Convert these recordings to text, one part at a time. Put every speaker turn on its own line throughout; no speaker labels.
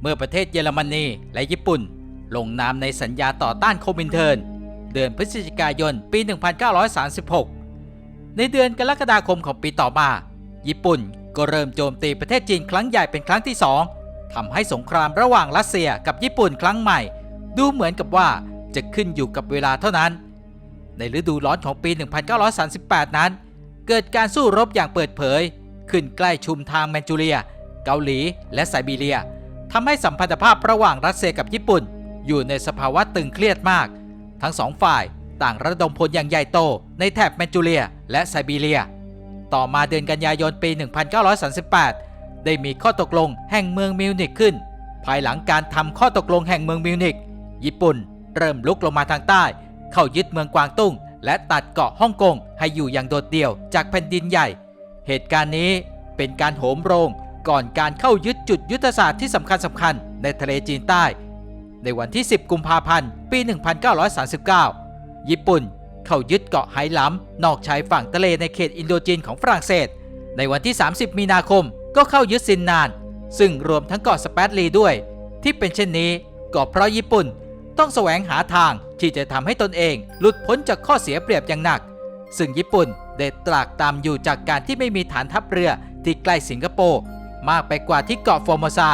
เมื่อประเทศเยอรมนีและญี่ปุ่น ลงนามในสัญญาต่อต้านโคมินเทิร์นเดือนพฤศจิกายนปี 1936 ในเดือนกรกฎาคมของปีต่อมา ญี่ปุ่นก็เริ่มโจมตีประเทศจีนครั้งใหญ่เป็นครั้งที่สองทำให้สงครามระหว่างรัสเซียกับญี่ปุ่นครั้งใหม่ ดูเหมือนกับว่าจะขึ้นอยู่กับเวลาเท่านั้น ในฤดูร้อนของปี 1938 นั้น เกิดการสู้รบอย่างเปิดเผย ขึ้นใกล้ชุมทางแมนจูเรีย เกาหลี และไซบีเรีย ทำให้สัมพันธภาพระหว่างรัสเซียกับญี่ปุ่น อยู่ในสภาวะตึงเครียดมาก ทั้งสองฝ่ายต่างระดมพลอย่างใหญ่โต ในแถบแมนจูเรีย และไซบีเรีย ต่อมาเดือนกันยายนปี 1938 ได้มีข้อตกลงแห่งเมืองมิวนิกขึ้น ภายหลังการทำข้อตกลงแห่งเมืองมิวนิก ญี่ปุ่นเริ่มลุกลงมาทางใต้ เข้ายึดเมืองกวางตุ้ง และตัดเกาะฮ่องกงให้อยู่อย่างโดดเดี่ยวจากแผ่นดินใหญ่ เหตุการณ์นี้เป็นการโหมโรง ก่อนการเข้ายึดจุดยุทธศาสตร์ที่สำคัญสำคัญในทะเลจีนใต้ ในวันที่ 10 กุมภาพันธ์ ปี 1939 ญี่ปุ่นเข้ายึดเกาะไหหลำนอกชายฝั่งทะเลในเขตอินโดจีนของฝรั่งเศส ในวันที่ 30 มีนาคมก็เข้ายึดซินนาน ซึ่งรวมทั้งเกาะสเปตลีด้วย ที่เป็นเช่นนี้ก็เพราะญี่ปุ่นต้องแสวงหาทางที่จะทำให้ตนเอง หลุดพ้นจากข้อเสียเปรียบอย่างหนัก ซึ่งญี่ปุ่นได้ตรากตามอยู่จากการที่ไม่มีฐานทัพเรือที่ใกล้สิงคโปร์ มากไปกว่าที่เกาะฟอร์โมซา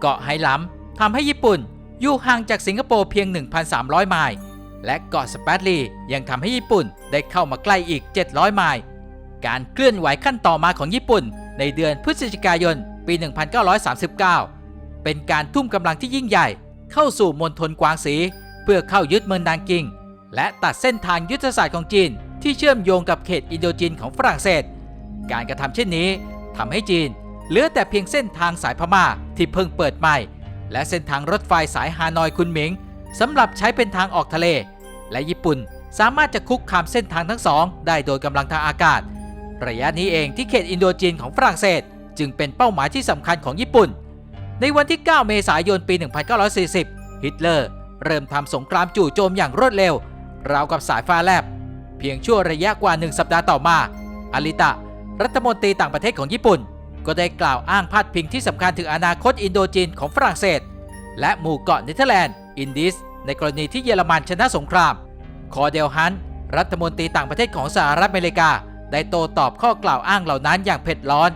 เกาะไหหลำทำให้ญี่ปุ่นอยู่ห่างจากสิงคโปร์เพียง 1,300 ไมล์ และเกาะสเปตลียังทำให้ญี่ปุ่นได้เข้ามาใกล้อีก 700 ไมล์ การเคลื่อนไหวขั้นต่อมาของญี่ปุ่น ในเดือนพฤศจิกายนปี 1939 เป็นการทุ่มกำลังที่ยิ่งใหญ่ เข้าสู่มณฑลกวางสี เพื่อเข้ายึดเมืองนางกิง และตัดเส้นทางยุทธศาสตร์ของจีน ที่เชื่อมโยงกับเขตอินโดจีนของฝรั่งเศส การกระทำเช่นนี้ทำให้จีน เหลือแต่เพียงเส้นทางสายพม่าที่เพิ่งเปิดใหม่ และเส้นทางรถไฟสายฮานอยคุนหมิงสำหรับใช้เป็นทางออกทะเล และญี่ปุ่นสามารถจะคุกคามเส้นทางทั้งสองได้โดยกำลังทางอากาศ ระยะนี้เองที่เขตอินโดจีนของฝรั่งเศส จึงเป็นเป้าหมายที่สำคัญของญี่ปุ่น ในวันที่ 9 เมษายนปี 1940 ฮิตเลอร์ เริ่มทำสงครามจู่โจมอย่างรวดเร็ว ราวกับสายฟ้าแลบ เพียงชั่วระยะกว่าหนึ่งสัปดาห์ต่อมาอาริตะ รัฐมนตรีต่างประเทศของญี่ปุ่น ก็ได้กล่าวอ้างพาดพิงที่สำคัญถึงอนาคตอินโดจีนของฝรั่งเศส และหมู่เกาะเนเธอร์แลนด์อินดิส ในกรณีที่เยอรมันชนะสงคราม คอเดลฮันรัฐมนตรีต่างประเทศของสหรัฐอเมริกา ได้โต้ตอบข้อกล่าวอ้างเหล่านั้นอย่างเผ็ดร้อน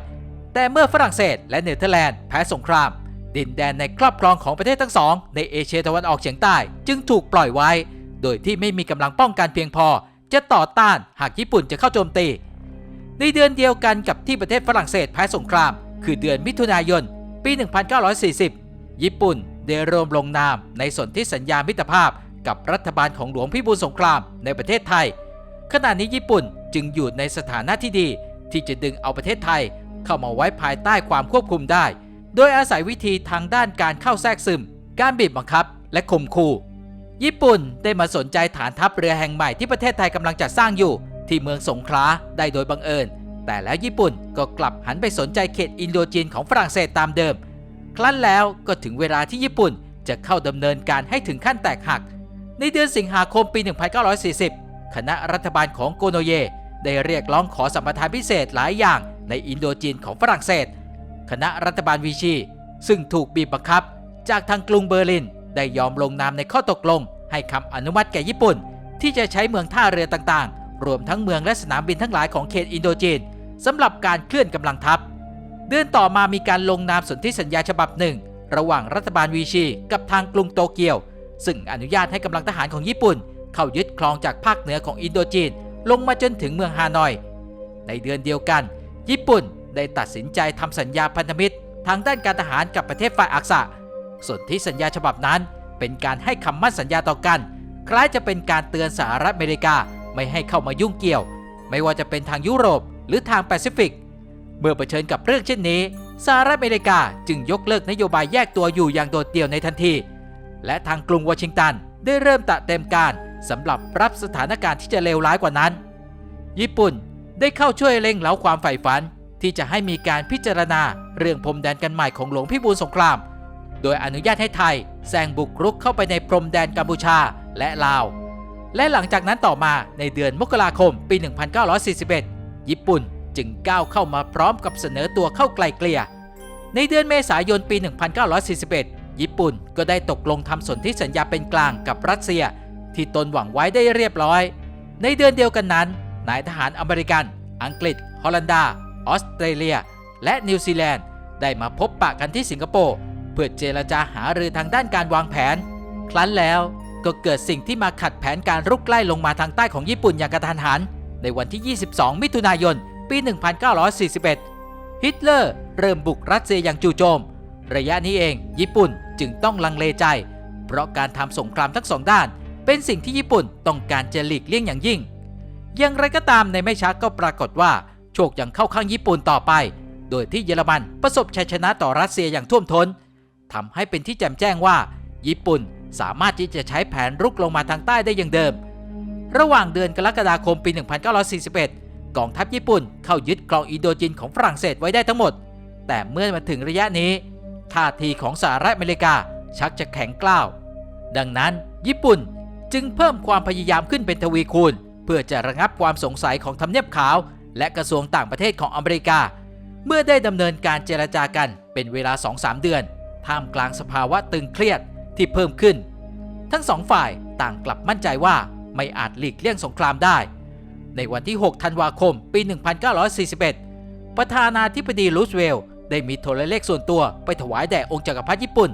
แต่เมื่อฝรั่งเศสและเนเธอร์แลนด์แพ้สงคราม ดินแดนในครอบครองของประเทศทั้งสอง ในเอเชียตะวันออกเฉียงใต้ จึงถูกปล่อยไว้ โดยที่ไม่มีกำลังป้องกันเพียงพอ จะต่อต้านหากญี่ปุ่นจะเข้าโจมตี ในเดือนเดียวกันกับที่ประเทศฝรั่งเศสแพ้สงคราม คือเดือนมิถุนายน ปี 1940 ญี่ปุ่นได้รวมลงนามในสนธิสัญญามิตรภาพกับรัฐบาลของหลวงพิบูลสงครามในประเทศไทย ขณะนี้ญี่ปุ่นจึงอยู่ในสถานะที่ดี ที่จะดึงเอาประเทศไทย เข้ามาไว้ภายใต้ความควบคุมได้ โดยอาศัยวิธีทางด้านการเข้าแทรกซึม การบีบบังคับ และข่มขู่ญี่ปุ่นได้มาสนใจฐานทัพเรือแห่งใหม่ที่ประเทศไทยกำลังจัดสร้างอยู่ ที่เมืองสงขลาได้โดยบังเอิญ แต่แล้วญี่ปุ่นก็กลับหันไปสนใจเขตอินโดจีนของฝรั่งเศสตามเดิม ครั้นแล้วก็ถึงเวลาที่ญี่ปุ่นจะเข้าดำเนินการให้ถึงขั้นแตกหัก ในเดือนสิงหาคมปี 1940 คณะรัฐบาลของโกโนเย ได้เรียกร้องขอสัมปทานพิเศษหลายอย่างในอินโดจีนของฝรั่งเศส คณะรัฐบาลวิชี ซึ่งถูกบีบบังคับ จากทางกรุงเบอร์ลินได้ยอมลงนามในข้อตกลง ให้คำอนุมัติแก่ญี่ปุ่น ที่จะใช้เมืองท่าเรือต่างๆ รวมทั้งเมืองและสนามบินทั้งหลายของเขตอินโดจีนสำหรับการเคลื่อนกำลังทัพ เดือนต่อมามีการลงนามสนธิสัญญาฉบับหนึ่ง ระหว่างรัฐบาลวีชีกับทางกรุงโตเกียว ซึ่งอนุญาตให้กำลังทหารของญี่ปุ่น เข้ายึดครองจากภาคเหนือของอินโดจีน ลงมาจนถึงเมืองฮานอย ในเดือนเดียวกัน ญี่ปุ่นได้ตัดสินใจทำสัญญาพันธมิตร ทางด้านการทหารกับประเทศฝ่ายอักษะส่วนที่สัญญาฉบับนั้น เป็นการให้คำมั่นสัญญาต่อกัน คล้ายจะเป็นการเตือนสหรัฐอเมริกา ไม่ให้เข้ามายุ่งเกี่ยว ไม่ว่าจะเป็นทางยุโรปหรือทางแปซิฟิก เมื่อเผชิญกับเรื่องเช่นนี้สหรัฐอเมริกาจึงยกเลิกนโยบายแยกตัวอยู่อย่างโดดเดี่ยวในทันที และทางกรุงวอชิงตันได้เริ่มตะเต็มการสำหรับรับสถานการณ์ที่จะเลวร้ายกว่านั้น ญี่ปุ่นได้เข้าช่วยเร่งเล้าความใฝ่ฝัน ที่จะให้มีการพิจารณาเรื่องพรมแดนกันใหม่ของหลวงพิบูลสงคราม โดยอนุญาตให้ไทยแซงบุกรุกเข้าไปในพรมแดนกัมพูชาและลาว และหลังจากนั้นต่อมาในเดือนมกราคมปี 1941 ญี่ปุ่นจึงก้าวเข้ามาพร้อมกับเสนอตัวเข้าไกลเกลี่ย ในเดือนเมษายนปี 1941 ญี่ปุ่นก็ได้ตกลงทำสนธิสัญญาเป็นกลางกับรัสเซีย ที่ตนหวังไว้ได้เรียบร้อย ในเดือนเดียวกันนั้น นายทหารอเมริกัน อังกฤษ ฮอลันดา ออสเตรเลีย และนิวซีแลนด์ ได้มาพบปะกันที่สิงคโปร์เพื่อเจรจาหารือทางด้านการวางแผน ครั้นแล้ว ก็เกิดสิ่งที่มาขัดแผนการรุกไล่ลงมาทางใต้ของญี่ปุ่นอย่างกระทันหัน ในวันที่ 22 มิถุนายน ปี 1941 ฮิตเลอร์เริ่มบุกรัสเซียอย่างจู่โจม ระยะนี้เองญี่ปุ่นจึงต้องลังเลใจ เพราะการทำสงครามทั้งสองด้าน เป็นสิ่งที่ญี่ปุ่นต้องการจะหลีกเลี่ยงอย่างยิ่ง อย่างไรก็ตามในไม่ช้าก็ปรากฏว่าโชคยังเข้าข้างญี่ปุ่นต่อไป โดยที่เยอรมันประสบชัยชนะต่อรัสเซียอย่างท่วมท้นทำให้เป็นที่แจ่มแจ้งว่า ญี่ปุ่น สามารถที่จะใช้แผนรุกลงมาทางใต้ได้อย่างเดิม ระหว่างเดือนกรกฎาคมปี 1941 กองทัพญี่ปุ่นเข้ายึดครองอินโดจีนของฝรั่งเศสไว้ได้ทั้งหมด แต่เมื่อมาถึงระยะนี้ท่าทีของสหรัฐอเมริกาชักจะแข็งกล้าว ดังนั้นญี่ปุ่นจึงเพิ่มความพยายามขึ้นเป็นทวีคูณ เพื่อจะระงับความสงสัยของทำเนียบขาว และกระทรวงต่างประเทศของอเมริกา เมื่อได้ดำเนินการเจรจากันเป็นเวลา 2-3 เดือน ท่ามกลางสภาวะตึงเครียด ที่เพิ่มขึ้น ทั้งสองฝ่ายต่างกลับมั่นใจว่าไม่อาจหลีกเลี่ยงสงครามได้ ในวันที่ 6 ธันวาคม ปี 1941 ประธานาธิบดีรูสเวลล์ได้มีโทรเลขส่วนตัวไปถวายแด่องค์จักรพรรดิญี่ปุ่น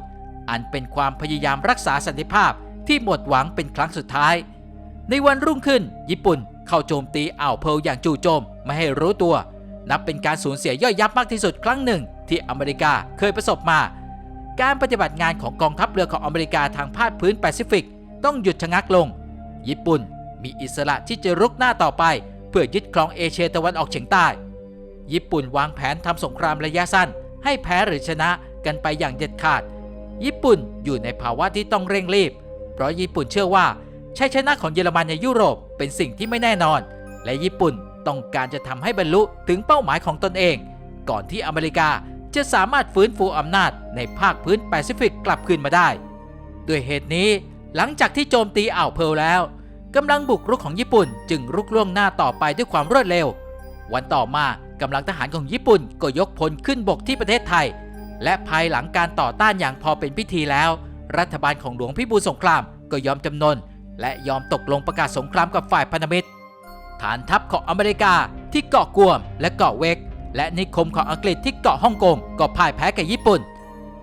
อันเป็นความพยายามรักษาสันติภาพที่หมดหวังเป็นครั้งสุดท้าย ในวันรุ่งขึ้น ญี่ปุ่นเข้าโจมตีอ่าวเพิร์ลอย่างจู่โจมไม่ให้รู้ตัว นับเป็นการสูญเสียย่อยยับมากที่สุดครั้งหนึ่งที่อเมริกาเคยประสบมา การปฏิบัติงานของกองทัพเรือของอเมริกาทางภาคพื้นแปซิฟิก ต้องหยุดชะงักลง ญี่ปุ่นมีอิสระที่จะรุกหน้าต่อไป เพื่อยึดครองเอเชียตะวันออกเฉียงใต้ ญี่ปุ่นวางแผนทำสงครามระยะสั้น ให้แพ้หรือชนะกันไปอย่างเด็ดขาด ญี่ปุ่นอยู่ในภาวะที่ต้องเร่งรีบ เพราะญี่ปุ่นเชื่อว่าชัยชนะของเยอรมันในยุโรปเป็นสิ่งที่ไม่แน่นอน และญี่ปุ่นต้องการจะทำให้บรรลุถึงเป้าหมายของตนเอง ก่อนที่อเมริกา จะสามารถฟื้นฟูอำนาจในภาคพื้นแปซิฟิกกลับคืนมาได้ ด้วยเหตุนี้หลังจากที่โจมตีอ่าวเพิร์ลแล้วกำลังบุกรุกของญี่ปุ่นจึงรุกล่วงหน้าต่อไปด้วยความรวดเร็ว วันต่อมากำลังทหารของญี่ปุ่นก็ยกพลขึ้นบกที่ประเทศไทย และภายหลังการต่อต้านอย่างพอเป็นพิธีแล้ว รัฐบาลของหลวงพิบูลสงครามก็ยอมจำนน และยอมตกลงประกาศสงครามกับฝ่ายพันธมิตร ฐานทัพของอเมริกาที่เกาะกวมและเกาะเวก และนิคมของอังกฤษที่เกาะฮ่องกงก็พ่ายแพ้กับญี่ปุ่น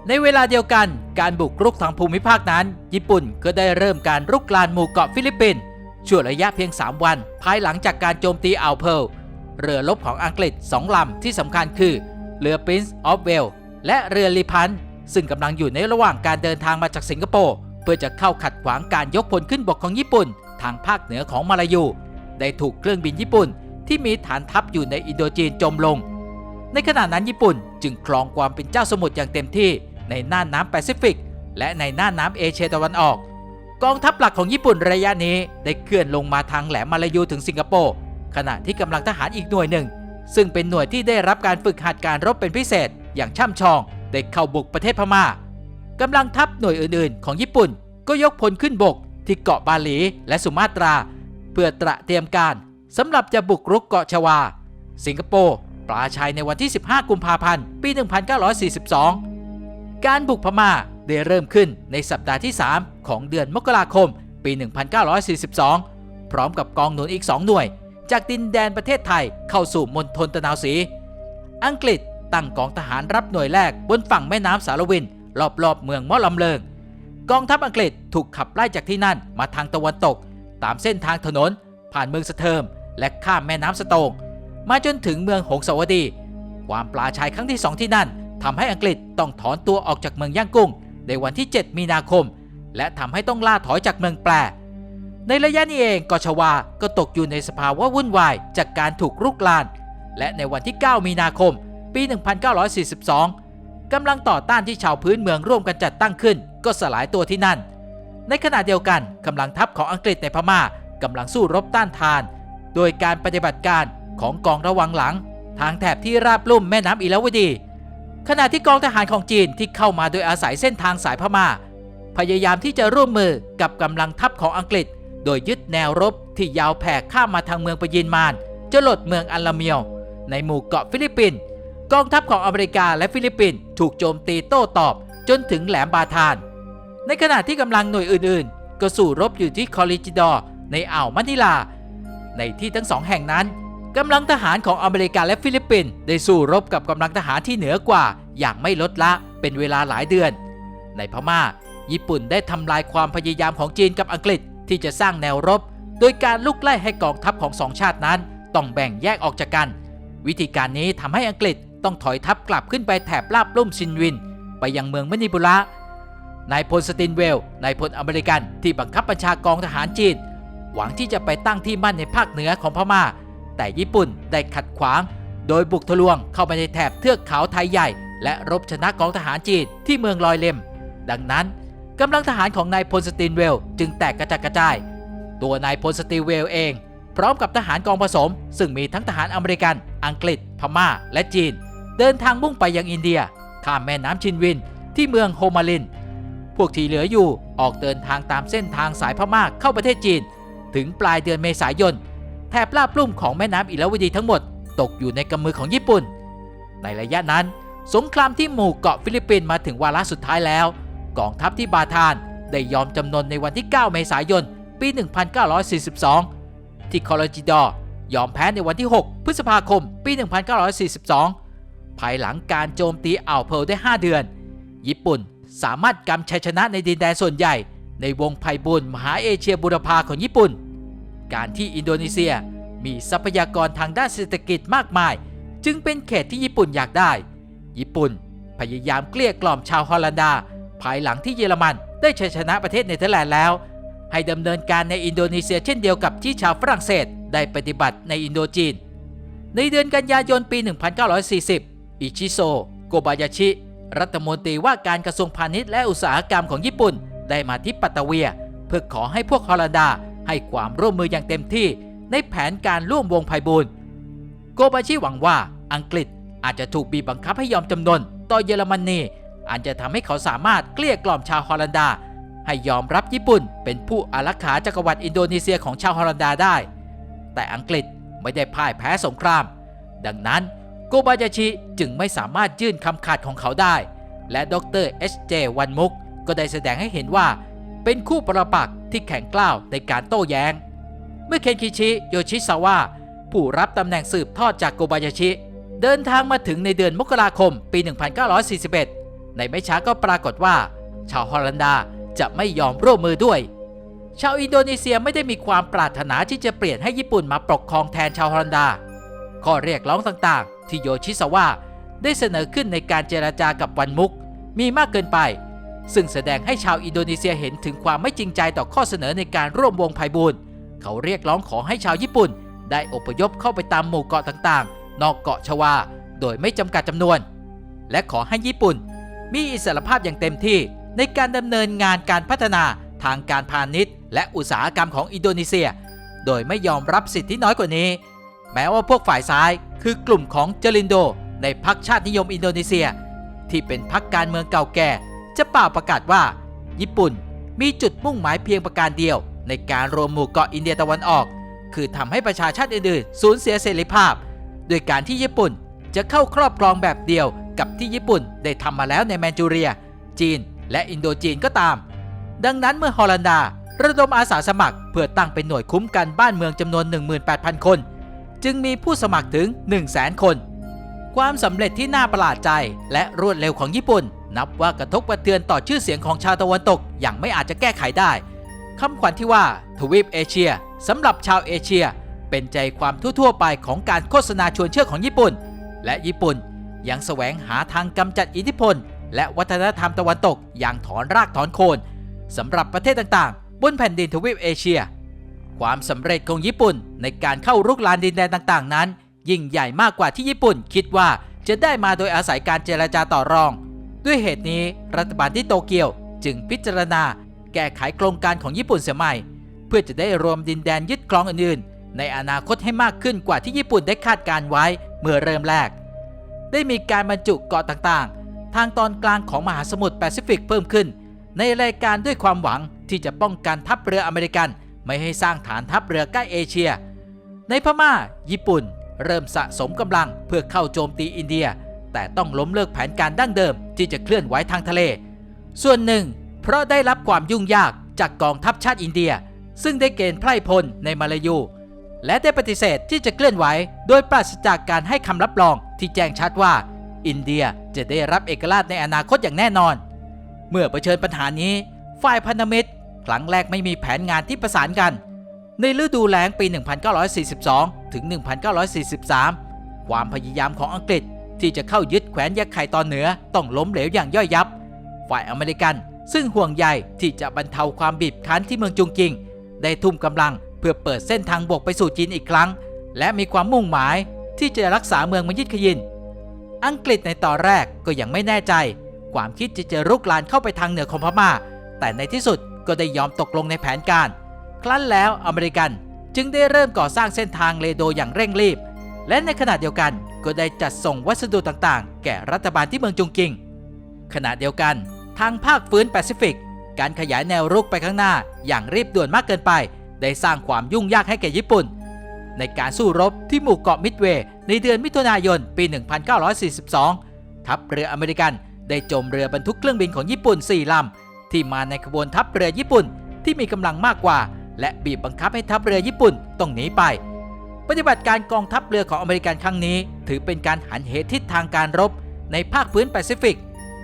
ในเวลาเดียวกันการบุกรุกทางภูมิภาคนั้น ญี่ปุ่นก็ได้เริ่มการรุกรานหมู่เกาะฟิลิปปินส์ช่วงระยะเพียง 3 วัน ภายหลังจากการโจมตีอ่าวเพิร์ลเรือรบของอังกฤษ2ลำที่สำคัญคือ เรือ Prince of Wales และเรือลิพันซึ่งกำลังอยู่ในระหว่างการเดินทางมาจากสิงคโปร์เพื่อจะเข้าขัดขวางการยกพลขึ้นบกของญี่ปุ่น ทางภาคเหนือของมาลายู ได้ถูกเครื่องบินญี่ปุ่น ที่มีฐานทัพอยู่ในอินโดจีนจมลง ในขณะนั้นญี่ปุ่นจึงครองความเป็นเจ้าสมุทรอย่างเต็มที่ในน่านน้ำแปซิฟิก และในน่านน้ำเอเชียตะวันออก กองทัพหลักของญี่ปุ่นระยะนี้ได้เคลื่อนลงมาทางแหลมมาลายูถึงสิงคโปร์ขณะที่กำลังทหารอีกหน่วยหนึ่ง ซึ่งเป็นหน่วยที่ได้รับการฝึกหัดการรบเป็นพิเศษ อย่างช่ำชองได้เข้าบุกประเทศพม่ากำลังทัพหน่วยอื่นๆ ของญี่ปุ่นก็ยกพลขึ้นบกที่เกาะบาหลีและสุมาตรา เพื่อตระเตรียมการสำหรับจะบุกรุกเกาะชวา สิงคโปร์ ปลาชัยในวันที่ 15 กุมภาพันธ์ ปี 1942 การบุกพม่าได้เริ่มขึ้นในสัปดาห์ที่ 3 ของเดือนมกราคม ปี 1942 พร้อมกับกองหนุนอีก 2 หน่วย จากดินแดนประเทศไทยเข้าสู่มณฑลตะนาวศรีอังกฤษตั้งกองทหารรับหน่วยแรกบนฝั่งแม่น้ำสารวิน รอบๆเมืองมอลำเลิง กองทัพอังกฤษถูกขับไล่จากที่นั่นมาทางตะวันตก ตามเส้นทางถนน ผ่านเมืองสะเทิมและข้ามแม่น้ำสะโตง มาจนถึงเมืองหงสาวดี ความปลาชัยครั้งที่สองที่นั่นทำให้อังกฤษต้องถอนตัวออกจากเมืองย่างกุ้ง ในวันที่ 7 มีนาคม และทำให้ต้องล่าถอยจากเมืองแปรในระยะนี้เองกชวาก็ตกอยู่ในสภาวะวุ่นวายจากการถูกรุกราน และในวันที่ 9 มีนาคม ปี 1942 กำลังต่อต้านที่ชาวพื้นเมืองร่วมกันจัดตั้งขึ้น ก็สลายตัวที่นั่น ในขณะเดียวกันกำลังทัพของอังกฤษในพม่ากำลังสู้รบต้านทาน โดยการปฏิบัติการ ของกองระวังหลัง ทางแถบที่ราบลุ่มแม่น้ำอิราวดี ขณะที่กองทหารของจีนที่เข้ามาโดยอาศัยเส้นทางสายพม่า พยายามที่จะร่วมมือกับกำลังทัพของอังกฤษ โดยยึดแนวรบที่ยาวแผ่ข้ามมาทางเมืองปยินมานจรดเมืองอัลลาเมียว ในหมู่เกาะฟิลิปปินส์กองทัพของอเมริกาและฟิลิปปินส์ถูกโจมตีโต้ตอบจนถึงแหลมบาทาน ในขณะที่กำลังหน่วยอื่นๆ ก็สู้รบอยู่ที่คอริจิดอร์ในอ่าวมะนิลา ในที่ทั้งสองแห่งนั้น กำลังทหารของอเมริกาและฟิลิปปินส์ได้สู้รบกับกำลังทหารที่เหนือกว่า อย่างไม่ลดละเป็นเวลาหลายเดือน ในพม่า ญี่ปุ่นได้ทำลายความพยายามของจีนกับอังกฤษที่จะสร้างแนวรบ โดยการลุกไล่ให้กองทัพของสองชาตินั้น ต้องแบ่งแยกออกจากกัน วิธีการนี้ทำให้อังกฤษต้องถอยทัพกลับขึ้นไปแถบลาบลุ่มชินวิน ไปยังเมืองมณิบุระนายพลสตินเวลนายพลอเมริกันที่บังคับบัญชากองทหารจีน หวังที่จะไปตั้งที่มั่นในภาคเหนือของพม่า แต่ญี่ปุ่นได้ขัดขวาง โดยบุกทะลวงเข้าไปในแถบเทือกเขาไทยใหญ่ และรบชนะกองทหารจีนที่เมืองลอยเลม ดังนั้นกำลังทหารของนายพลสตินเวลจึงแตกกระจัดกระจาย ตัวนายพลสตินเวลเอง พร้อมกับทหารกองผสม ซึ่งมีทั้งทหารอเมริกัน อังกฤษ พม่า และจีน เดินทางมุ่งไปยังอินเดีย ข้ามแม่น้ำชินวิน ที่เมืองโฮมาลิน พวกที่เหลืออยู่ออกเดินทางตามเส้นทางสายพม่าเข้าประเทศจีน ถึงปลายเดือนเมษายน แถบลาบลุ่มของแม่น้ำอิราวดีทั้งหมด ตกอยู่ในกำมือของญี่ปุ่น ในระยะนั้น สงครามที่หมู่เกาะฟิลิปปินส์มาถึงวาระสุดท้ายแล้ว กองทัพที่บาทานได้ยอมจำนนในวันที่ 9 เมษายน ปี 1942 ที่คอลจิดอร์ยอมแพ้ในวันที่ 6 พฤษภาคม ปี 1942 ภายหลังการโจมตีอ่าวเพร์ลได้ 5 เดือน ญี่ปุ่นสามารถกำชัยชนะในดินแดนส่วนใหญ่ ในวงไพบุญมหาเอเชียบุรพาของญี่ปุ่น การที่อินโดนีเซียมีทรัพยากรทางด้านเศรษฐกิจมากมาย จึงเป็นเขตที่ญี่ปุ่นอยากได้ ญี่ปุ่นพยายามเกลี้ยกล่อมชาวฮอลันดา ภายหลังที่เยอรมันได้ชัยชนะประเทศเนเธอร์แลนด์แล้ว ให้ดำเนินการในอินโดนีเซียเช่นเดียวกับที่ชาวฝรั่งเศสได้ปฏิบัติในอินโดจีน ในเดือนกันยายนปี 1940 อิชิโซ โกบายาชิ รัฐมนตรีว่าการกระทรวงพาณิชย์และอุตสาหกรรมของญี่ปุ่นได้มาที่ปัตตาเวีย เพื่อขอให้พวกฮอลันดา ให้ความร่วมมืออย่างเต็มที่ในแผนการร่วมวงไพบูลโกบาชิหวังว่าอังกฤษอาจจะถูกบีบบังคับให้ยอมจำนนต่อเยอรมนีอาจจะทำให้เขาสามารถเกลี้ยกล่อมชาวฮอลันดา ให้ยอมรับญี่ปุ่น เป็นผู้อารักขาจักรวรรดิอินโดนีเซียของชาวฮอลันดาได้ แต่อังกฤษไม่ได้พ่ายแพ้สงคราม ดังนั้นโกบายาชิจึงไม่สามารถยื่นคำขาดของเขาได้ และดรเอชเจวันมุกก็ได้แสดงให้เห็นว่า เป็นคู่ประปักษ์ที่แข็งกล้าวในการโต้แย้ง เมื่อเคนคิชิโยชิซาวะผู้รับตำแหน่งสืบทอดจากโกบายาชิ เดินทางมาถึงในเดือนมกราคมปี 1941 ในไม่ช้าก็ปรากฏว่า ชาวฮอลันดาจะไม่ยอมร่วมมือด้วย ชาวอินโดนีเซียไม่ได้มีความปรารถนาที่จะเปลี่ยนให้ญี่ปุ่นมาปกครองแทนชาวฮอลันดา ข้อเรียกร้องต่างๆ ที่โยชิซาวะได้เสนอขึ้นในการเจรจากับวันมุก มีมากเกินไป ซึ่งแสดงให้ชาวอินโดนีเซียเห็นถึงความไม่จริงใจต่อข้อเสนอในการร่วมวงไพบูลเขาเรียกร้องขอให้ชาวญี่ปุ่น ได้อพยพเข้าไปตามหมู่เกาะต่างๆ นอกเกาะชวา โดยไม่จำกัดจำนวน และขอให้ญี่ปุ่น มีอิสรภาพอย่างเต็มที่ในการดำเนินงานการพัฒนาทางการพาณิชย์ และอุตสาหกรรมของอินโดนีเซีย โดยไม่ยอมรับสิทธิที่น้อยกว่านี้ แม้ว่าพวกฝ่ายซ้าย คือกลุ่มของเจลินโด ในพรรคชาตินิยมอินโดนีเซีย ที่เป็นพรรคการเมืองเก่าแก่ จะเป่าประกาศว่า ญี่ปุ่นมีจุดมุ่งหมายเพียงประการเดียว ในการรวมหมู่เกาะอินเดียตะวันออก คือทำให้ประชาชาติอื่นๆสูญเสียเสรีภาพ โดยการที่ญี่ปุ่นจะเข้าครอบครองแบบเดียวกับที่ญี่ปุ่นได้ทำมาแล้วในแมนจูเรีย จีน และอินโดจีนก็ตาม ดังนั้นเมื่อฮอลันดาระดมอาสาสมัครเพื่อตั้งเป็นหน่วยคุ้มกันบ้านเมืองจำนวน 18,000 คน จึงมีผู้สมัครถึง 100,000 คน ความสำเร็จที่น่าประหลาดใจและรวดเร็วของญี่ปุ่น นับว่ากระทบกระเทือนต่อชื่อเสียงของชาวตะวันตกอย่างไม่อาจจะแก้ไขได้คำขวัญที่ว่าทวีปเอเชียสำหรับชาวเอเชีย เป็นใจความทั่วๆไปของการโฆษณาชวนเชื่อของญี่ปุ่น และญี่ปุ่นยังแสวงหาทางกำจัดอิทธิพล และวัฒนธรรมตะวันตกอย่างถอนรากถอนโคนสำหรับประเทศต่างๆ บนแผ่นดินทวีปเอเชีย ความสำเร็จของญี่ปุ่นในการเข้ารุกรานดินแดนต่างๆ นั้น ยิ่งใหญ่มากกว่าที่ญี่ปุ่นคิดว่าจะได้มาโดยอาศัยการเจรจาต่อรอง ด้วยเหตุนี้รัฐบาลที่โตเกียวจึงพิจารณา แก้ไขโครงการของญี่ปุ่นเสียใหม่ เพื่อจะได้รวมดินแดนยึดครองอื่นๆ ในอนาคตให้มากขึ้นกว่าที่ญี่ปุ่นได้คาดการไว้เมื่อเริ่มแรก ได้มีการบรรจุเกาะต่างๆ ทางตอนกลางของมหาสมุทรแปซิฟิกเพิ่มขึ้น ในรายการด้วยความหวังที่จะป้องกันทัพเรืออเมริกัน ไม่ให้สร้างฐานทัพเรือใกล้เอเชีย ในพม่า ญี่ปุ่น เริ่มสะสมกำลังเพื่อเข้าโจมตีอินเดีย แต่ต้องล้มเลิกแผนการดั้งเดิมที่จะเคลื่อนไหวทางทะเล ส่วนหนึ่ง เพราะได้รับความยุ่งยากจากกองทัพชาติอินเดีย ซึ่งได้เกณฑ์ไพร่พลในมาลายู และได้ปฏิเสธที่จะเคลื่อนไหว โดยปราศจากการให้คำรับรองที่แจ้งชัดว่า อินเดียจะได้รับเอกราชในอนาคตอย่างแน่นอน เมื่อเผชิญปัญหานี้ ฝ่ายพันธมิตรครั้งแรกไม่มีแผนงานที่ประสานกัน ในฤดูแล้งปี 1942 ถึง 1943 ความพยายามของอังกฤษ ที่จะเข้ายึดแขวนยักษ์ไข่ตอนเหนือต้องล้มเหลวอย่างย่อยยับ ฝ่ายอเมริกัน ซึ่งห่วงใยที่จะบรรเทาความบีบคั้นที่เมืองจุงกิง ได้ทุ่มกำลังเพื่อเปิดเส้นทางบกไปสู่จีนอีกครั้ง และมีความมุ่งหมายที่จะรักษาเมืองมัยิดขยิน อังกฤษในตอนแรกก็ยังไม่แน่ใจ ความคิดจะจะรุกรานเข้าไปทางเหนือของพม่า แต่ในที่สุดก็ได้ยอมตกลงในแผนการ ครั้นแล้วอเมริกันจึงได้เริ่มก่อสร้างเส้นทางเรโดอย่างเร่งรีบ และในขณะเดียวกันก็ได้จัดส่งวัสดุต่างๆ แก่รัฐบาลที่เมืองจุงกิง ขณะเดียวกัน ทางภาคฟื้นแปซิฟิก การขยายแนวรุกไปข้างหน้าอย่างรีบด่วนมากเกินไป ได้สร้างความยุ่งยากให้แก่ญี่ปุ่น ในการสู้รบที่หมู่เกาะมิดเวย์ในเดือนมิถุนายนปี 1942 ทัพเรืออเมริกันได้จมเรือบรรทุกเครื่องบินของญี่ปุ่น 4 ลำ ที่มาในขบวนทัพเรือญี่ปุ่นที่มีกำลังมากกว่า และบีบบังคับให้ทัพเรือญี่ปุ่นต้องหนีไป ปฏิบัติการกองทัพเรือของอเมริกันครั้งนี้ ถือเป็นการหันเหทิศทางการรบในภาคพื้นแปซิฟิก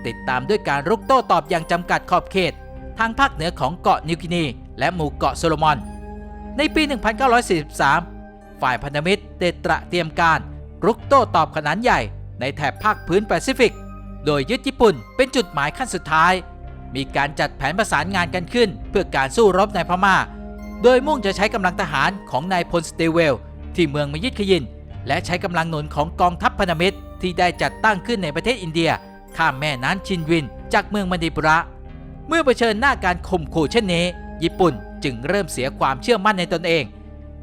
ติดตามด้วยการรุกโต้ตอบอย่างจำกัดขอบเขต ทางภาคเหนือของเกาะนิวกินี และหมู่เกาะโซโลมอน ในปี 1943 ฝ่ายพันธมิตรได้ตระเตรียมการรุกโต้ตอบขนาดใหญ่ในแถบภาคพื้นแปซิฟิก โดยยึดญี่ปุ่นเป็นจุดหมายขั้นสุดท้าย มีการจัดแผนประสานงานกันขึ้น เพื่อการสู้รบในพม่า โดยมุ่งจะใช้กำลังทหารของนายพลสเตเวล ที่เมืองมยิดขยิน และใช้กำลังหนุนของกองทัพพันธมิตรที่ได้จัดตั้งขึ้นในประเทศอินเดีย ข้ามแม่น้ำชินวิน จากเมืองมณีปุระ เมื่อเผชิญหน้าการข่มขู่เช่นนี้ ญี่ปุ่นจึงเริ่มเสียความเชื่อมั่นในตนเอง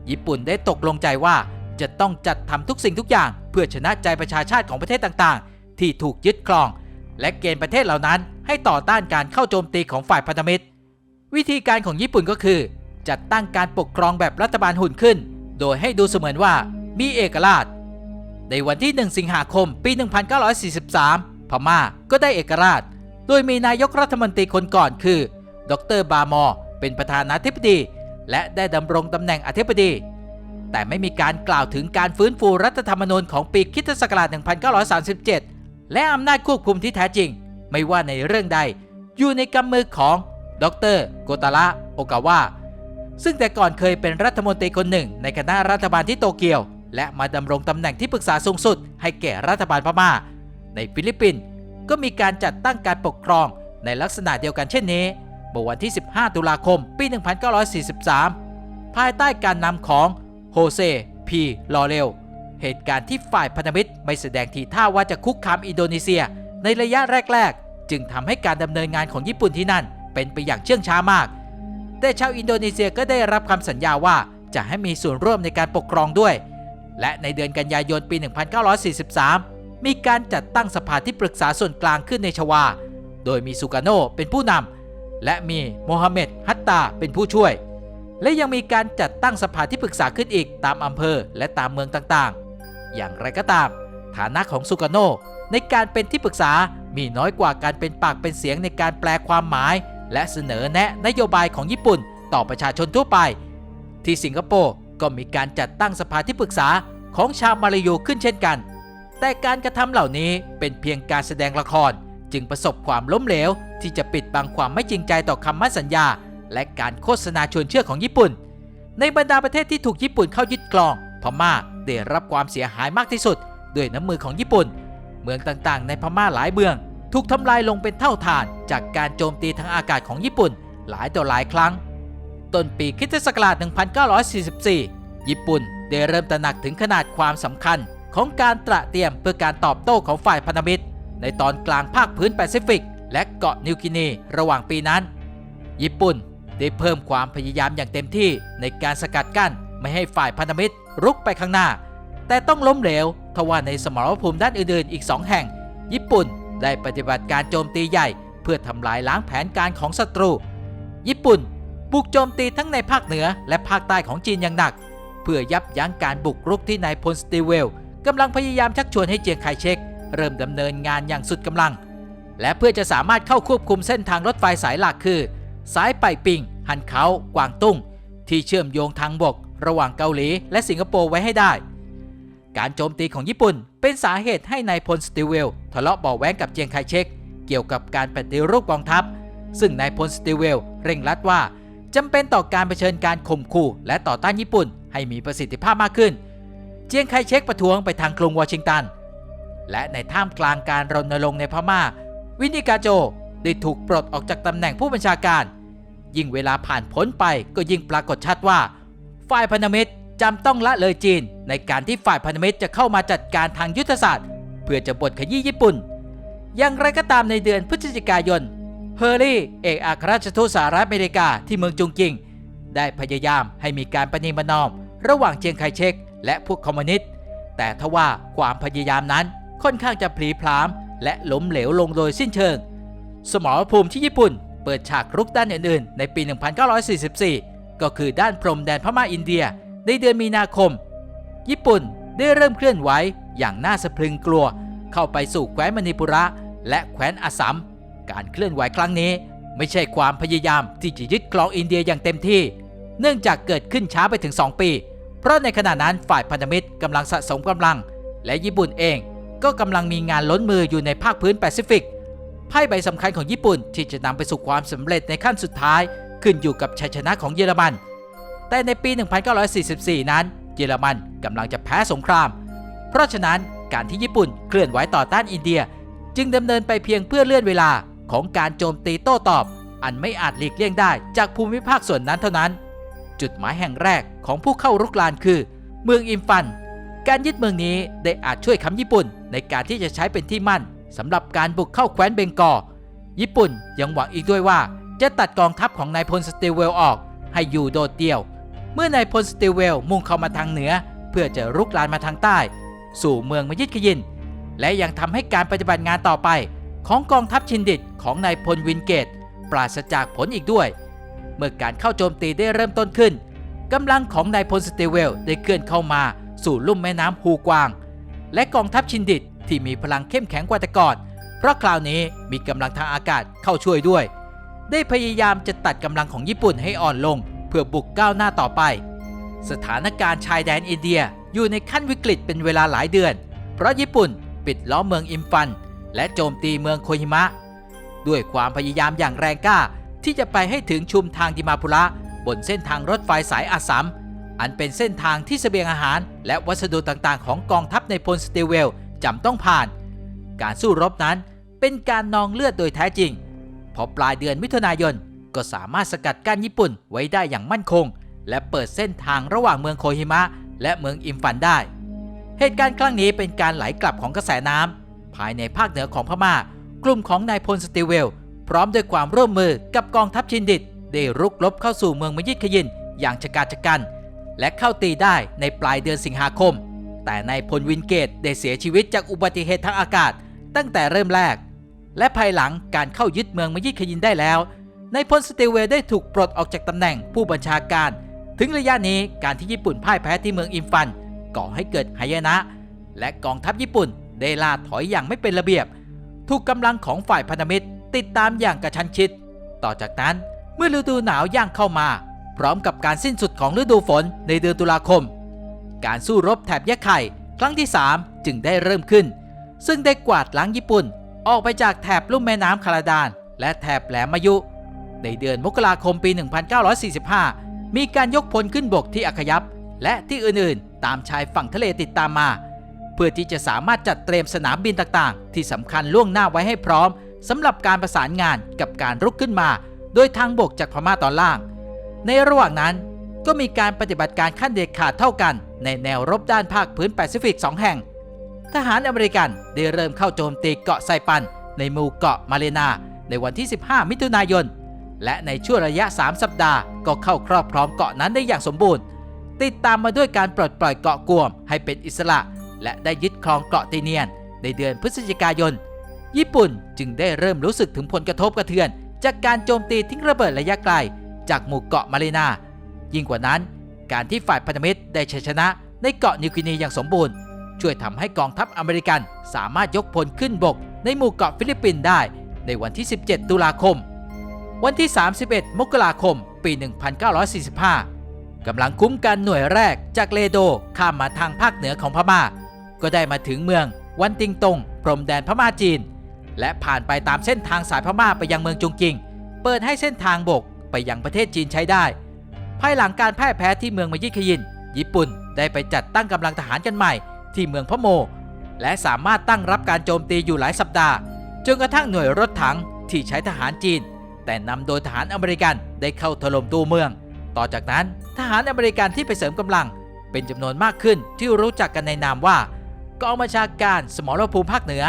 ญี่ปุ่นได้ตกลงใจว่าจะต้องจัดทำทุกสิ่งทุกอย่าง เพื่อชนะใจประชาชาติของประเทศต่างๆ ที่ถูกยึดครอง และเกณฑ์ประเทศเหล่านั้น ให้ต่อต้านการเข้าโจมตีของฝ่ายพันธมิตร วิธีการของญี่ปุ่นก็คือ จัดตั้งการปกครองแบบรัฐบาลหุ่นขึ้น โดยให้ดูเสมือนว่ามีเอกราช ในวันที่ 1 สิงหาคม ปี 1943 พม่าก็ได้เอกราช โดยมีนายกรัฐมนตรีคนก่อนคือ ดรบามอ เป็นประธานาธิบดี และได้ดำรงตำแหน่งอธิบดี แต่ไม่มีการกล่าวถึงการฟื้นฟูรัฐธรรมนูญของปีคริสตศักราช 1937 และอำนาจควบคุมที่แท้จริง ไม่ว่าในเรื่องใด อยู่ในกำมือของ ดรโกตาระโอกาวะ ซึ่งแต่ก่อนเคยเป็นรัฐมนตรีคนหนึ่ง ในคณะรัฐบาลที่โตเกียว และมาดำรงตำแหน่งที่ปรึกษาสูงสุด ให้แก่รัฐบาลพม่า ในฟิลิปปินส์ก็มีการจัดตั้งการปกครองในลักษณะเดียวกันเช่นนี้เมื่อวันที่ 15 ตุลาคม ปี 1943 ภายใต้การนำของโฮเซ พีลอเรล เหตุการณ์ที่ฝ่ายพันธมิตรไม่แสดงทีท่าว่าจะคุกคามอินโดนีเซีย ในระยะแรก ๆ จึงทำให้การดำเนินงานของญี่ปุ่นที่นั่นเป็นไปอย่างเชื่องช้ามาก แต่ชาวอินโดนีเซียก็ได้รับคำสัญญาว่าจะให้มีส่วนร่วมในการปกครองด้วย และในเดือนกันยายนปี 1943 มีการจัดตั้งสภาที่ปรึกษาส่วนกลางขึ้นในชวา โดยมีสุกาโนเป็นผู้นำและมีโมฮัมเหม็ดฮัตตาเป็นผู้ช่วย และยังมีการจัดตั้งสภาที่ปรึกษาขึ้นอีกตามอำเภอและตามเมืองต่างๆ อย่างไรก็ตาม ฐานะของสุกาโนในการเป็นที่ปรึกษามีน้อยกว่าการเป็นปากเป็นเสียงในการแปลความหมาย และเสนอแนะนโยบายของญี่ปุ่นต่อประชาชนทั่วไป ที่สิงคโปร์ก็มีการจัดตั้งสภาที่ปรึกษาของชาวมาลายูขึ้นเช่นกัน แต่การกระทำเหล่านี้เป็นเพียงการแสดงละคร จึงประสบความล้มเหลว ที่จะปิดบังความไม่จริงใจต่อคำมั่นสัญญา และการโฆษณาชวนเชื่อของญี่ปุ่น ในบรรดาประเทศที่ถูกญี่ปุ่นเข้ายึดครอง พม่าได้รับความเสียหายมากที่สุด ด้วยน้ำมือของญี่ปุ่น เมืองต่างๆ ในพม่าหลายเมือง ถูกทำลายลงเป็นเท่าฐานจากการโจมตีทางอากาศของญี่ปุ่นหลายต่อหลายครั้ง ต้นปีคริสตศักราช 1944 ญี่ปุ่นได้เริ่มตระหนักถึงขนาดความสำคัญของการตระเตรียมเพื่อการตอบโต้ของฝ่ายพันธมิตร ในตอนกลางภาคพื้นแปซิฟิก และเกาะนิวกินีระหว่างปีนั้น ญี่ปุ่นได้เพิ่มความพยายามอย่างเต็มที่ในการสกัดกั้นไม่ให้ฝ่ายพันธมิตรรุกไปข้างหน้า แต่ต้องล้มเหลวทว่าในสมรภูมิด้านอื่นๆอีกสองแห่ง ญี่ปุ่น ได้ปฏิบัติการโจมตีใหญ่ เพื่อทำลายล้างแผนการของศัตรู ญี่ปุ่น บุกโจมตีทั้งในภาคเหนือและภาคใต้ของจีนอย่างหนัก เพื่อยับยั้งการบุกรุกที่นายพลสตีเวลกำลังพยายามชักชวนให้เจียงไคเชกเริ่มดำเนินงานอย่างสุดกำลัง และเพื่อจะสามารถเข้าควบคุมเส้นทางรถไฟสายหลักคือ สายไปปิงฮันเขา กวางตุ้ง ที่เชื่อมโยงทางบก ระหว่างเกาหลีและสิงคโปร์ไว้ให้ได้ การโจมตีของญี่ปุ่น เป็นสาเหตุให้นายพลสติเวลทะเลาะเบาะแว้งกับเจียงไคเชกเกี่ยวกับการปฏิรูปกองทัพ ซึ่งนายพลสติเวลเร่งรัดว่าจำเป็นต่อการเผชิญการข่มขู่และต่อต้านญี่ปุ่น ให้มีประสิทธิภาพมากขึ้น เจียงไคเชกประท้วงไปทางกรุงวอชิงตัน และในท่ามกลางการรณรงค์ในพม่า วินิกาโจได้ถูกปลดออกจากตำแหน่งผู้บัญชาการ ยิ่งเวลาผ่านพ้นไปก็ยิ่งปรากฏชัดว่า ฝ่ายพันธมิตร จำต้องละเลยจีน ในการที่ฝ่ายพันธมิตรจะเข้ามาจัดการทางยุทธศาสตร์ เพื่อจะบดขยี้ญี่ปุ่น อย่างไรก็ตามในเดือนพฤศจิกายน เฮอร์รี่ เอกอัครราชทูตสหรัฐอเมริกาที่เมืองจุงกิง ได้พยายามให้มีการประนีประนอม ระหว่างเจียงไคเชกและพวกคอมมิวนิสต์แต่ทว่าความพยายามนั้นค่อนข้างจะพลีพรามและล้มเหลวลงโดยสิ้นเชิง สมรภูมิที่ญี่ปุ่น เปิดฉากรุกด้านอื่นๆ ในปี 1944 ก็คือด้านพรมแดนพม่าอินเดีย ในเดือนมีนาคม ญี่ปุ่นได้เริ่มเคลื่อนไหวอย่างน่าสะพรึงกลัว เข้าไปสู่แคว้นมณีปุระ และแคว้นอัสสัม การเคลื่อนไหวครั้งนี้ ไม่ใช่ความพยายามที่จะยึดครองอินเดียอย่างเต็มที่ เนื่องจากเกิดขึ้นช้าไปถึง 2 ปี เพราะในขณะนั้นฝ่ายพันธมิตรกำลังสะสมกำลัง และญี่ปุ่นเองก็กำลังมีงานล้นมืออยู่ในภาคพื้นแปซิฟิกไพ่ใบสำคัญของญี่ปุ่นที่จะนำไปสู่ความสำเร็จในขั้นสุดท้าย ขึ้นอยู่กับชัยชนะของเยอรมัน แต่ในปี 1944 นั้น เยอรมันกำลังจะแพ้สงคราม เพราะฉะนั้นการที่ญี่ปุ่นเคลื่อนไหวต่อต้านอินเดีย จึงดำเนินไปเพียงเพื่อเลื่อนเวลาของการโจมตีโต้ตอบ อันไม่อาจหลีกเลี่ยงได้จากภูมิภาคส่วนนั้นเท่านั้น จุดหมายแห่งแรกของผู้เข้ารุกรานคือ เมืองอิมฟัน การยึดเมืองนี้ได้อาจช่วยค้ำญี่ปุ่น ในการที่จะใช้เป็นที่มั่นสำหรับการบุกเข้าแคว้นเบงกอลญี่ปุ่นยังหวังอีกด้วยว่า จะตัดกองทัพของนายพลสติลเวลออก ให้อยู่โดดเดี่ยว เมื่อนายพลสติเวลมุ่งเข้ามาทางเหนือ เพื่อจะรุกรานมาทางใต้ สู่เมืองมยิดขยิน และยังทำให้การปฏิบัติงานต่อไป ของกองทัพชินดิตของนายพลวินเกต ปราศจากผลอีกด้วย เมื่อการเข้าโจมตีได้เริ่มต้นขึ้นกำลังของนายพลสติเวลได้เคลื่อนเข้ามาสู่ลุ่มแม่น้ำฮูกวาง และกองทัพชินดิตที่มีพลังเข้มแข็งกว่าแต่ก่อน เพราะคราวนี้มีกำลังทางอากาศเข้าช่วยด้วย ได้พยายามจะตัดกำลังของญี่ปุ่นให้อ่อนลง พื่อบุกก้าวหน้าต่อไป สถานการณ์ชายแดนอินเดียอยู่ในขั้นวิกฤตเป็นเวลาหลายเดือน เพราะญี่ปุ่นปิดล้อมเมืองอิมฟัน และโจมตีเมืองโคฮิมะ ด้วยความพยายามอย่างแรงกล้าที่จะไปให้ถึงชุมทางดิมาพุระบนเส้นทางรถไฟสายอาสัมอันเป็นเส้นทางที่เสบียงอาหาร และวัสดุต่างๆ ของกองทัพในพลสติเวลจำต้องผ่าน การสู้รบนั้นเป็นการนองเลือดโดยแท้จริง พอปลายเดือนมิถุนายน ก็สามารถสกัดกั้นญี่ปุ่นไว้ได้อย่างมั่นคง และเปิดเส้นทางระหว่างเมืองโคฮิมะ และเมืองอิมฟันได้ เหตุการณ์ครั้งนี้เป็นการไหลกลับของกระแสน้ำภายในภาคเหนือของพม่า กลุ่มของนายพลสติเวล พร้อมด้วยความร่วมมือกับกองทัพชินดิตได้รุกรบเข้าสู่เมืองมยิดขยินอย่างชะกาจชะกัน และเข้าตีได้ในปลายเดือนสิงหาคม แต่นายพลวินเกตได้เสียชีวิตจากอุบัติเหตุทางอากาศ ตั้งแต่เริ่มแรก และภายหลังการเข้ายึดเมืองมยิดขยินได้แล้ว นายพลสติลเวลได้ถูกปลดออกจากตำแหน่งผู้บัญชาการ ถึงระยะนี้การที่ญี่ปุ่นพ่ายแพ้ที่เมืองอิมฟัน ก่อให้เกิดหายนะ และกองทัพญี่ปุ่นได้ล่าถอยอย่างไม่เป็นระเบียบ ถูกกำลังของฝ่ายพันธมิตร ติดตามอย่างกระชั้นชิด ต่อจากนั้นเมื่อฤดูหนาวย่างเข้ามา พร้อมกับการสิ้นสุดของฤดูฝนในเดือนตุลาคม การสู้รบแถบยะไข่ครั้งที่ 3 จึงได้เริ่มขึ้น ซึ่งได้กวาดล้างญี่ปุ่น ออกไปจากแถบลุ่มแม่น้ำคาราดาน และแถบแหลมมายุ ในเดือนมกราคมปี 1945 มีการยกพลขึ้นบกที่อัคยับและที่อื่นๆ ตามชายฝั่งทะเลติดตามมา เพื่อที่จะสามารถจัดเตรียมสนามบินต่างๆ ที่สำคัญล่วงหน้าไว้ให้พร้อมสำหรับการประสานงานกับการรุกขึ้นมา โดยทางบกจากพม่าตอนล่าง ในระหว่างนั้นก็มีการปฏิบัติการขั้นเด็ดขาดเท่ากัน ในแนวรบด้านภาคพื้นแปซิฟิก 2 แห่ง ทหารอเมริกันได้เริ่มเข้าโจมตีเกาะไซปัน ในหมู่เกาะมาเลนา ในวันที่ 15 มิถุนายน และในช่วงระยะ 3 สัปดาห์ก็เข้าครอบครองเกาะนั้นได้อย่างสมบูรณ์ ติดตามมาด้วยการปลดปล่อยเกาะกวมให้เป็นอิสระ และได้ยึดครองเกาะตีเนียน ในเดือนพฤศจิกายน ญี่ปุ่นจึงได้เริ่มรู้สึกถึงผลกระทบกระเทือน จากการโจมตีทิ้งระเบิดระยะไกล จากหมู่เกาะมาเลนา ยิ่งกว่านั้น การที่ฝ่ายพันธมิตรได้ชัยชนะในเกาะนิวกินีอย่างสมบูรณ์ ช่วยทำให้กองทัพอเมริกันสามารถยกพลขึ้นบกในหมู่เกาะฟิลิปปินส์ได้ ในวันที่ 17 ตุลาคม วันที่ 31 มกราคม ปี 1945 กำลังคุ้มกันหน่วยแรกจากเลโดข้ามมาทางภาคเหนือของพม่า ก็ได้มาถึงเมืองวันติงตง พรมแดนพม่าจีน และผ่านไปตามเส้นทางสายพม่าไปยังเมืองจุงกิง เปิดให้เส้นทางบกไปยังประเทศจีนใช้ได้ ภายหลังการแพ้แพ้ที่เมืองมายิคยิน ญี่ปุ่นได้ไปจัดตั้งกำลังทหารกันใหม่ ที่เมืองพะโม และสามารถตั้งรับการโจมตีอยู่หลายสัปดาห์จนกระทั่งหน่วยรถถังที่ใช้ทหารจีน แต่นำโดยทหารอเมริกันได้เข้าถล่มตัวเมือง ต่อจากนั้นทหารอเมริกันที่ไปเสริมกำลัง เป็นจำนวนมากขึ้นที่รู้จักกันในนามว่า กองบัญชาการสมรภูมิภาคเหนือ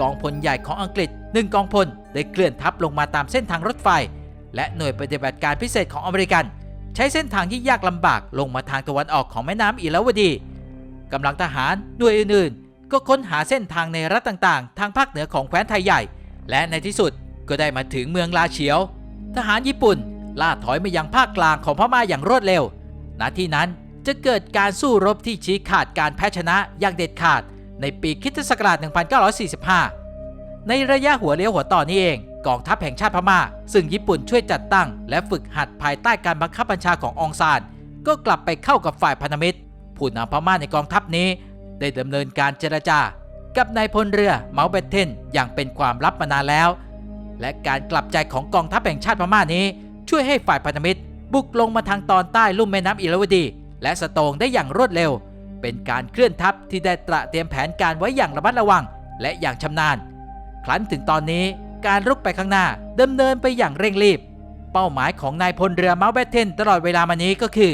กองพลใหญ่ของอังกฤษหนึ่งกองพลได้เคลื่อนทัพลงมาตามเส้นทางรถไฟ และหน่วยปฏิบัติการพิเศษของอเมริกัน ใช้เส้นทางที่ยากลำบากลงมาทางตะวันออกของแม่น้ำอิราวดีกำลังทหารหน่วยอื่นๆ ก็ค้นหาเส้นทางในรัฐต่างๆ ทางภาคเหนือของแคว้นไทยใหญ่ และในที่สุด ก็ได้มาถึงเมืองลาเฉียว ทหารญี่ปุ่นล่าถอยมายังภาคกลางของพม่าอย่างรวดเร็ว ณ ที่นั้นจะเกิดการสู้รบที่ชี้ขาดการแพ้ชนะอย่างเด็ดขาดในปีคริสตศักราช 1945 ในระยะหัวเลี้ยวหัวต่อนี้เอง กองทัพแห่งชาติพม่า ซึ่งญี่ปุ่นช่วยจัดตั้ง และฝึกหัดภายใต้การบังคับบัญชาขององซาน ก็กลับไปเข้ากับฝ่ายพันธมิตร ผู้นำพม่าในกองทัพนี้ ได้ดำเนินการเจรจา กับนายพลเรือเมาเบตเทนอย่างเป็นความลับมานานแล้ว และการกลับใจของกองทัพแห่งชาติพม่านี้ ช่วยให้ฝ่ายพันธมิตร บุกลงมาทางตอนใต้ลุ่มแม่น้ำอิรวดี และสโตงได้อย่างรวดเร็ว เป็นการเคลื่อนทัพที่ได้ตระเตรียมแผนการไว้อย่างระมัดระวัง และอย่างชำนาญ ครั้นถึงตอนนี้การรุกไปข้างหน้าดำเนินไปอย่างเร่งรีบ เป้าหมายของนายพลเรือเมาส์แบทเทนตลอดเวลามานี้ก็คือ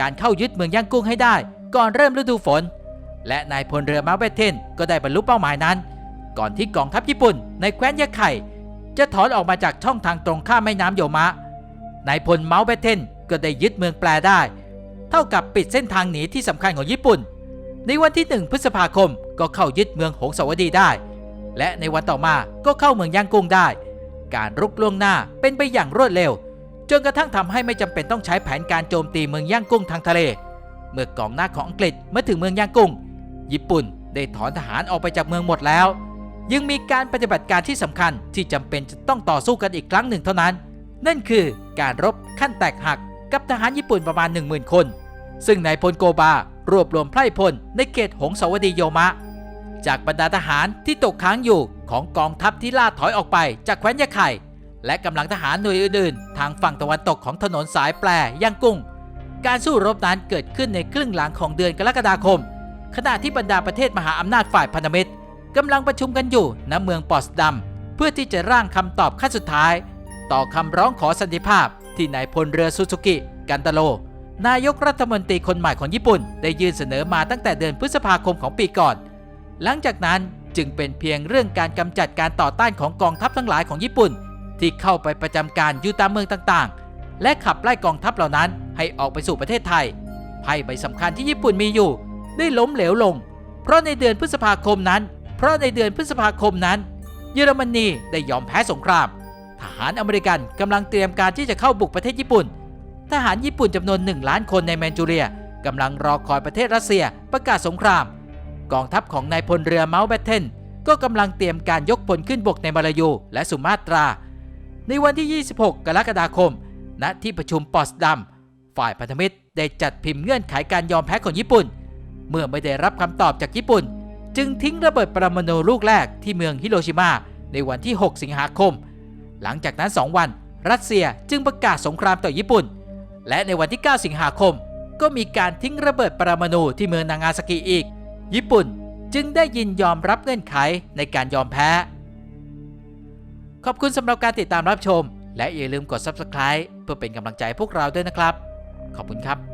การเข้ายึดเมืองย่างกุ้งให้ได้ ก่อนเริ่มฤดูฝน และนายพลเรือเมาส์แบทเทนก็ได้บรรลุเป้าหมายนั้น ก่อนที่กองทัพญี่ปุ่น ในแคว้นยะไข่ จะถอนออกมาจากช่องทางตรงข้ามแม่น้ำโยมะ นายพลเมาส์แบทเทนก็ได้ยึดเมืองแปลได้ เท่ากับปิดเส้นทางหนีที่สำคัญของญี่ปุ่น ในวันที่ 1 พฤษภาคมก็เข้ายึดเมืองหงสาวดีได้ และในวันต่อมาก็เข้าเมืองย่างกุ้งได้ การรุกล่วงหน้าเป็นไปอย่างรวดเร็ว จนกระทั่งทำให้ไม่จำเป็นต้องใช้แผนการโจมตีเมืองย่างกุ้งทางทะเล เมื่อกองหน้าของอังกฤษมาถึงเมืองย่างกุ้ง ญี่ปุ่นได้ถอนทหารออกไปจากเมืองหมดแล้ว ยังมีการปฏิบัติการที่สำคัญที่จำเป็นจะต้องต่อสู้กันอีกครั้งหนึ่งเท่านั้น นั่นคือการรบขั้นแตกหักกับทหารญี่ปุ่นประมาณ 10,000 คน ซึ่งนายพลโกบารวบรวมไพร่พลในเขตหงสาวดีโยมะ จากบรรดาทหารที่ตกค้างอยู่ของกองทัพที่ล่าถอยออกไปจากแคว้นยะไข่และกำลังทหารหน่วยอื่นๆ ทางฝั่งตะวันตกของถนนสายแปรย่างกุ้ง การสู้รบนั้นเกิดขึ้นในครึ่งหลังของเดือนกรกฎาคม ขณะที่บรรดาประเทศมหาอำนาจฝ่ายพันธมิตร กำลังประชุมกันอยู่ณเมืองปอสดัมเพื่อที่จะร่างคำตอบขั้นสุดท้าย ต่อคำร้องขอสันติภาพ ที่นายพลเรือซูซูกิ กันตาโรนายกรัฐมนตรีคนใหม่ของญี่ปุ่น ได้ยื่นเสนอมาตั้งแต่เดือนพฤษภาคมของปีก่อน หลังจากนั้นจึงเป็นเพียงเรื่องการกำจัดการต่อต้านของกองทัพทั้งหลายของญี่ปุ่น ที่เข้าไปประจำการอยู่ตามเมืองต่างๆ และขับไล่กองทัพเหล่านั้นให้ออกไปสู่ประเทศไทยภัยใบสำคัญที่ญี่ปุ่นมีอยู่ ได้ล้มเหลวลง เพราะในเดือนพฤษภาคมนั้น ราะในเดือนพฤษภาคมนั้น เยอรมนีได้ยอมแพ้สงคราม ทหารอเมริกันกำลังเตรียมการที่จะเข้าบุกประเทศญี่ปุ่น ทหารญี่ปุ่นจำนวน1ล้านคนในแมนจูเรียกำลังรอคอยประเทศรัสเซียประกาศสงคราม กองทัพของนายพลเรือเมาส์แบทเทนก็กำลังเตรียมการยกพลขึ้นบกในมาลายูและสุมาตรา ในวันที่ 26 กรกฎาคม ณ ที่ประชุมปอสดัม ฝ่ายพันธมิตรได้จัดพิมพ์เงื่อนไขการยอมแพ้ของญี่ปุ่น เมื่อไม่ได้รับคำตอบจากญี่ปุ่น จึงทิ้งระเบิดปรมาณูลูกแรกที่เมืองฮิโรชิมาในวันที่ 6 สิงหาคม หลังจากนั้น 2 วัน รัสเซียจึงประกาศสงครามต่อญี่ปุ่น และในวันที่ 9 สิงหาคม ก็มีการทิ้งระเบิดปรมาณูที่เมืองนางาซากิอีก ญี่ปุ่นจึงได้ยินยอมรับเงื่อนไขในการยอมแพ้ ขอบคุณสำหรับการติดตามรับชม และอย่าลืมกด Subscribe เพื่อเป็นกำลังใจพวกเราด้วยนะครับ ขอบคุณครับ